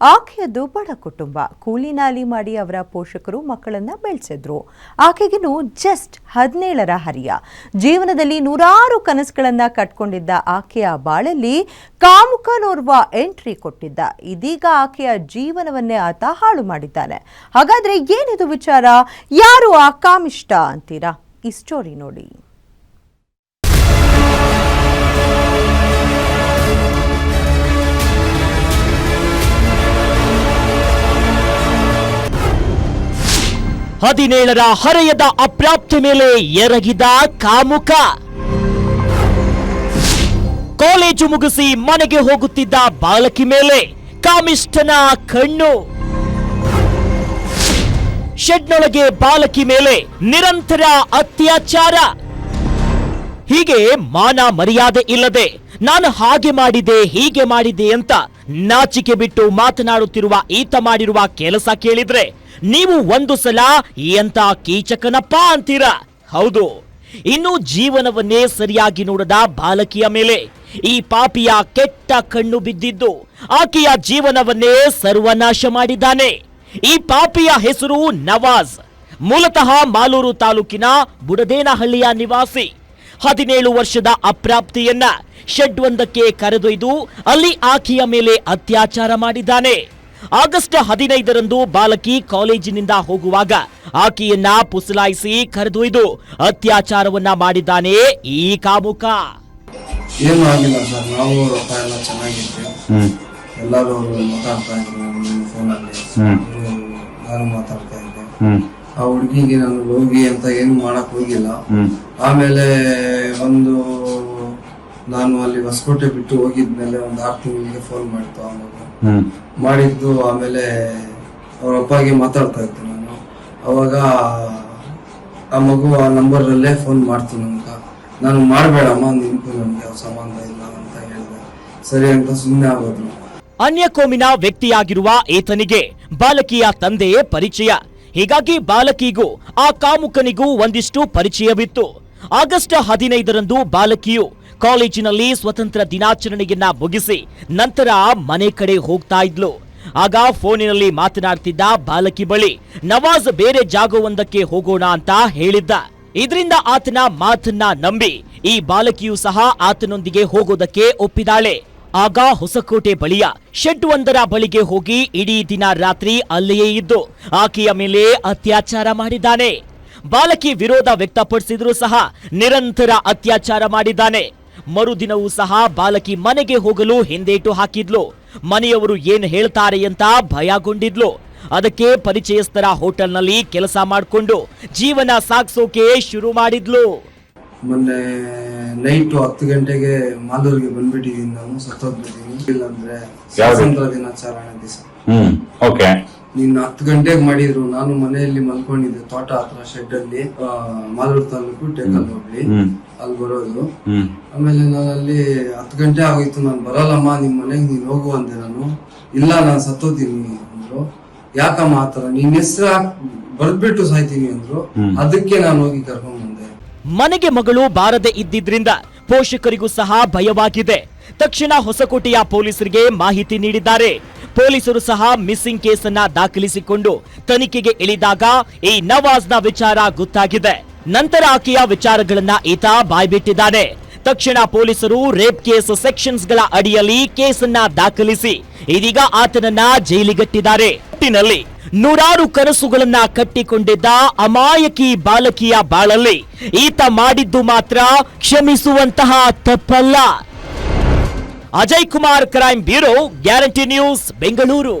ಆಕೆಯದ್ದು ಬಡ ಕುಟುಂಬ. ಕೂಲಿನಾಲಿ ಮಾಡಿ ಅವರ ಪೋಷಕರು ಮಕ್ಕಳನ್ನ ಬೆಳೆಸಿದ್ರು. ಆಕೆಗಿನೂ ಜಸ್ಟ್ ಹದಿನೇಳರ ಹರಿಯ. ಜೀವನದಲ್ಲಿ ನೂರಾರು ಕನಸುಗಳನ್ನ ಕಟ್ಕೊಂಡಿದ್ದ ಆಕೆಯ ಬಾಳಲ್ಲಿ ಕಾಮುಕನೋರ್ವ ಎಂಟ್ರಿ ಕೊಟ್ಟಿದ್ದ. ಇದೀಗ ಆಕೆಯ ಜೀವನವನ್ನೇ ಆತ ಹಾಳು ಮಾಡಿದ್ದಾನೆ. ಹಾಗಾದ್ರೆ ಏನಿದು ವಿಚಾರ? ಯಾರು ಆ ಕಾಮಿಷ್ಟ ಅಂತೀರಾ? ಈ ಸ್ಟೋರಿ ನೋಡಿ. ಹದಿನೇಳರ ಹರೆಯದ ಅಪ್ರಾಪ್ತಿ ಮೇಲೆ ಎರಗಿದ ಕಾಮುಕ. ಕಾಲೇಜು ಮುಗಿಸಿ ಮನೆಗೆ ಹೋಗುತ್ತಿದ್ದ ಬಾಲಕಿ ಮೇಲೆ ಕಾಮಿಷ್ಠನ ಕಣ್ಣು. ಶೆಡ್ನೊಳಗೆ ಬಾಲಕಿ ಮೇಲೆ ನಿರಂತರ ಅತ್ಯಾಚಾರ. ಹೀಗೆ ಮಾನ ಮರ್ಯಾದೆ ಇಲ್ಲದೆ ನಾನು ಹಾಗೆ ಮಾಡಿದೆ, ಹೀಗೆ ಮಾಡಿದೆ ಅಂತ ನಾಚಿಕೆ ಬಿಟ್ಟು ಮಾತನಾಡುತ್ತಿರುವ ಈತ ಮಾಡಿರುವ ಕೆಲಸ ಕೇಳಿದ್ರೆ ನೀವು ಒಂದು ಸಲ ಎಂತ ಕೀಚಕನಪ್ಪ ಅಂತೀರಾ? ಹೌದು. ಇನ್ನು ಜೀವನವನ್ನೇ ಸರಿಯಾಗಿ ನೋಡದ ಬಾಲಕಿಯ ಮೇಲೆ ಈ ಪಾಪಿಯ ಕೆಟ್ಟ ಕಣ್ಣು ಬಿದ್ದಿದ್ದು ಆಕೆಯ ಜೀವನವನ್ನೇ ಸರ್ವನಾಶ ಮಾಡಿದ್ದಾನೆ. ಈ ಪಾಪಿಯ ಹೆಸರು ನವಾಜ್. ಮೂಲತಃ ಮಾಲೂರು ತಾಲೂಕಿನ ಬುಡದೇನಹಳ್ಳಿಯ ನಿವಾಸಿ. ಹದಿನೇಳು ವರ್ಷದ ಅಪ್ರಾಪ್ತಿಯನ್ನ ಶೆಡ್ ಒಂದಕ್ಕೆ ಕರೆದೊಯ್ದು ಅಲ್ಲಿ ಆಕೆಯ ಮೇಲೆ ಅತ್ಯಾಚಾರ ಮಾಡಿದ್ದಾನೆ. ಆಗಸ್ಟ್ ಹದಿನೈದರಂದು ಬಾಲಕಿ ಕಾಲೇಜಿನಿಂದ ಹೋಗುವಾಗ ಆಕೆಯನ್ನ ಪುಸಲಾಯಿಸಿ ಕರೆದೊಯ್ದು ಅತ್ಯಾಚಾರವನ್ನ ಮಾಡಿದ್ದಾನೆ ಈ ಕಾಮುಕ. ಏನು ಆಗಿಲ್ಲ ಸರ್. ನಾವು ರೊಕ್ಕ ಎಲ್ಲ ಚೆನ್ನಾಗಿದ್ವಿ. ಎಲ್ಲರೂ ಮಾತಾಡ್ತಾ ಇದ್ರು. ನಮ್ಮ ಫೋನಲ್ಲಿ. ನಾನು ಮಾತಾಡ್ತಾ ಇದ್ದೆ. ಆ ಹುಡುಗಿಗೆ ನಾನು ಹೋಗಿ ಅಂತ ಏನು ಮಾಡಕ್ ಹೋಗಿಲ್ಲ. ಆಮೇಲೆ ಒಂದು ನಾನು ಅಲ್ಲಿ ಹೊಸಕೋಟೆ ಬಿಟ್ಟು ಹೋಗಿದ್ಮೇಲೆ ಒಂದು ಆರು ತಿಂಗಳಿಗೆ ಫೋನ್ ಮಾಡ್ತು ಹ್ಮ್. ಮಾಡಿದ್ದು ಆಮೇಲೆ ಅವ್ರ ಅಪ್ಪಗೆ ಮಾತಾಡ್ತಾ ಇದ್ದೆ ನಾನು. ಅವಾಗ ಆ ಮಗು ಆ ನಂಬರಲ್ಲೇ ಫೋನ್ ಮಾಡ್ತು ಅಂತ ನಾನು ಮಾಡಬೇಡಮ್ಮ ನಿಂತು ನನಗೆ ಯಾವ ಸಂಬಂಧ ಇಲ್ಲ ಅಂತ ಹೇಳಿದೆ. ಸರಿ ಅಂತ ಸುಮ್ಮನೆ ಅನ್ಯ ಕೋಮಿನ ವ್ಯಕ್ತಿಯಾಗಿರುವ ಈತನಿಗೆ ಬಾಲಕಿಯ ತಂದೆಯೇ ಪರಿಚಯ. ಹೀಗಾಗಿ ಬಾಲಕಿಗೂ ಆ ಕಾಮುಕನಿಗೂ ಒಂದಿಷ್ಟು ಪರಿಚಯವಿತ್ತು. ಆಗಸ್ಟ್ ಹದಿನೈದರಂದು ಬಾಲಕಿಯು ಕಾಲೇಜಿನಲ್ಲಿ ಸ್ವತಂತ್ರ ದಿನಾಚರಣೆಯನ್ನ ಮುಗಿಸಿ ನಂತರ ಮನೆ ಕಡೆ ಹೋಗ್ತಾ ಇದ್ಲು. ಆಗ ಫೋನಿನಲ್ಲಿ ಮಾತನಾಡ್ತಿದ್ದ ಬಾಲಕಿ ಬಳಿ, ನವಾಜ್ ಬೇರೆ ಜಾಗವೊಂದಕ್ಕೆ ಹೋಗೋಣ ಅಂತ ಹೇಳಿದ್ದ. ಇದರಿಂದ ಆತನ ಮಾತನ್ನ ನಂಬಿ ಈ ಬಾಲಕಿಯು ಸಹ ಆತನೊಂದಿಗೆ ಹೋಗೋದಕ್ಕೆ ಒಪ್ಪಿದಾಳೆ. ಆಗ ಹೊಸಕೋಟೆ ಬಳಿಯ ಶೆಡ್ ಒಂದರ ಬಳಿಗೆ ಹೋಗಿ ಇಡೀ ದಿನ ರಾತ್ರಿ ಅಲ್ಲಿಯೇ ಇದ್ದು, ಆಕೆಯ ಮೇಲೆ ಅತ್ಯಾಚಾರ ಮಾಡಿದ್ದಾನೆ. ಬಾಲಕಿ ವಿರೋಧ ವ್ಯಕ್ತಪಡಿಸಿದ್ರೂ ಸಹ ನಿರಂತರ ಅತ್ಯಾಚಾರ ಮಾಡಿದ್ದಾನೆ. ಮರುದಿನವೂ ಸಹ ಬಾಲಕಿ ಮನೆಗೆ ಹೋಗಲು ಹಿಂದೇಟು ಹಾಕಿದ್ಲು. ಮನೆಯವರು ಏನ್ ಹೇಳ್ತಾರೆ ಅಂತ ಭಯಗೊಂಡಿದ್ಲು. ಅದಕ್ಕೆ ಪರಿಚಯಸ್ಥರ ಹೋಟೆಲ್ನಲ್ಲಿ ಕೆಲಸ ಮಾಡಿಕೊಂಡು ಜೀವನ ಸಾಗಿಸೋಕೆ ಶುರು ಮಾಡಿದ್ಲು. ಮೊನ್ನೆ ನೈಟು ಹತ್ತು ಗಂಟೆಗೆ ಮಾಲೂರಿಗೆ ಬಂದ್ಬಿಟ್ಟಿದೀನಿ ನಾನು ಸತ್ತೋಗ್ಬಿಟ್ಟಿದ್ದೀನಿ. ಇಲ್ಲಾಂದ್ರೆ ಸ್ವಾತಂತ್ರ್ಯ ದಿನಾಚರಣೆ ದಿವಸ. ಹ್ಮ್ ಓಕೆ ನೀನ್ ಹತ್ತು ಗಂಟೆಗೆ ಮಾಡಿದ್ರು. ನಾನು ಮನೆಯಲ್ಲಿ ಮಲ್ಕೊಂಡಿದ್ದೆ. ತೋಟ ಹತ್ರ ಶೆಡ್ ಅಲ್ಲಿ ಮಾಲೂರು ತಾಲೂಕು ಟೇಕಲ್ ಹೋಗ್ಲಿ. ಅಲ್ಲಿ ಬರೋದು. ಆಮೇಲೆ ನಾನು ಅಲ್ಲಿ ಹತ್ತು ಗಂಟೆ ಆಗೋಯ್ತು. ನಾನು ಬರಲ್ಲಮ್ಮ ನಿಮ್ ಮನೆಗೆ ನೀನ್ ಹೋಗು ಅಂದೆ ನಾನು. ಇಲ್ಲ ನಾನು ಸತ್ತೋತೀನಿ ಅಂದ್ರು. ಯಾಕಮ್ಮ ಆತರ ನಿನ್ ಹೆಸರು ಬರ್ದ್ಬಿಟ್ಟು ಸಾಯ್ತೀನಿ ಅಂದ್ರು. ಅದಕ್ಕೆ ನಾನು ಹೋಗಿ ಕರ್ಕೊಂಡ್ ಬಂದೆ. ಮನೆಗೆ ಮಗಳು ಬಾರದೆ ಇದ್ದಿದ್ರಿಂದ ಪೋಷಕರಿಗೂ ಸಹ ಭಯವಾಗಿದೆ. ತಕ್ಷಣ ಹೊಸಕೋಟೆಯ ಪೊಲೀಸರಿಗೆ ಮಾಹಿತಿ ನೀಡಿದ್ದಾರೆ. ಪೊಲೀಸರು ಸಹ ಮಿಸ್ಸಿಂಗ್ ಕೇಸನ್ನ ದಾಖಲಿಸಿಕೊಂಡು ತನಿಖೆಗೆ ಇಳಿದಾಗ ಈ ನ ವಿಚಾರ ಗೊತ್ತಾಗಿದೆ. ನಂತರ ಆಕೆಯ ವಿಚಾರಗಳನ್ನ ಈತ ಬಾಯ್ಬಿಟ್ಟಿದ್ದಾನೆ. ತಕ್ಷಣ ಪೊಲೀಸರು ರೇಪ್ ಕೇಸ್ ಸೆಕ್ಷನ್ಸ್ಗಳ ಅಡಿಯಲ್ಲಿ ಕೇಸನ್ನ ದಾಖಲಿಸಿ ಇದೀಗ ಆತನನ್ನ ಜೈಲಿಗಟ್ಟಿದ್ದಾರೆ. ಒಟ್ಟಿನಲ್ಲಿ ನೂರಾರು ಕನಸುಗಳನ್ನ ಕಟ್ಟಿಕೊಂಡಿದ್ದ ಅಮಾಯಕಿ ಬಾಲಕಿಯ ಬಾಳಲ್ಲಿ ಈತ ಮಾಡಿದ್ದು ಮಾತ್ರ ಕ್ಷಮಿಸುವಂತಹ ತಪ್ಪಲ್ಲ. Ajay Kumar crime bureau guarantee news Bengaluru.